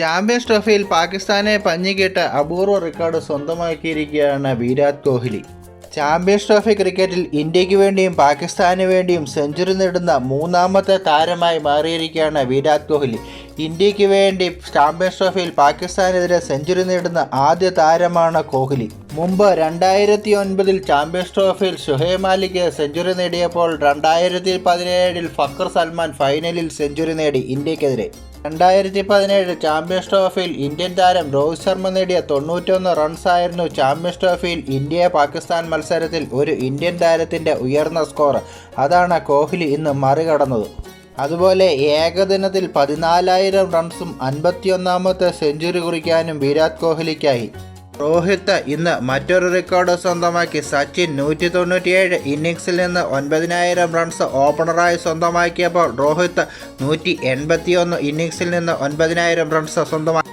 Champions ട്രോഫിയിൽ പാകിസ്ഥാനെ പഞ്ഞിക്കിട്ട് അപൂർവ റെക്കോർഡ് സ്വന്തമാക്കിയിരിക്കുകയാണ് വിരാട് കോഹ്ലി. ചാമ്പ്യൻസ് ട്രോഫി ക്രിക്കറ്റിൽ ഇന്ത്യയ്ക്ക് വേണ്ടിയും പാകിസ്ഥാന് വേണ്ടിയും സെഞ്ചുറി നേടുന്ന മൂന്നാമത്തെ താരമായി മാറിയിരിക്കുകയാണ് വിരാട് കോഹ്ലി. ഇന്ത്യയ്ക്ക് വേണ്ടി ചാമ്പ്യൻസ് ട്രോഫിയിൽ പാകിസ്ഥാനെതിരെ സെഞ്ചുറി നേടുന്ന ആദ്യ താരമാണ് കോഹ്ലി. മുമ്പ് രണ്ടായിരത്തി ഒൻപതിൽ ചാമ്പ്യൻസ് ട്രോഫിയിൽ ഷുഹൈബ് മാലിക് സെഞ്ചുറി നേടിയപ്പോൾ രണ്ടായിരത്തി പതിനേഴിൽ ഫക്കർ സൽമാൻ ഫൈനലിൽ സെഞ്ചുറി നേടി ഇന്ത്യക്കെതിരെ രണ്ടായിരത്തി പതിനേഴ് ചാമ്പ്യൻസ് ട്രോഫിയിൽ ഇന്ത്യൻ താരം രോഹിത് ശർമ്മ നേടിയ തൊണ്ണൂറ്റൊന്ന് റൺസായിരുന്നു ചാമ്പ്യൻസ് ട്രോഫിയിൽ ഇന്ത്യ പാകിസ്ഥാൻ മത്സരത്തിൽ ഒരു ഇന്ത്യൻ താരത്തിന്റെ ഉയർന്ന സ്കോർ അതാണ് കോഹ്ലി ഇന്ന് മറികടന്നത്. അതുപോലെ ഏകദിനത്തിൽ പതിനാലായിരം റൺസും അൻപത്തിയൊന്നാമത്തെ സെഞ്ചുറി കുറിക്കാനും വിരാട് കോഹ്ലിക്കായി. രോഹിത് ഇന്ന് മറ്റൊരു റെക്കോർഡ് സ്വന്തമാക്കി. സച്ചിൻ നൂറ്റി തൊണ്ണൂറ്റിയേഴ് ഇന്നിങ്സിൽ നിന്ന് ഒൻപതിനായിരം റൺസ് ഓപ്പണറായി സ്വന്തമാക്കിയപ്പോൾ രോഹിത് നൂറ്റി എൺപത്തിയൊന്ന് ഇന്നിങ്സിൽ നിന്ന് ഒൻപതിനായിരം റൺസ് സ്വന്തമാക്കി.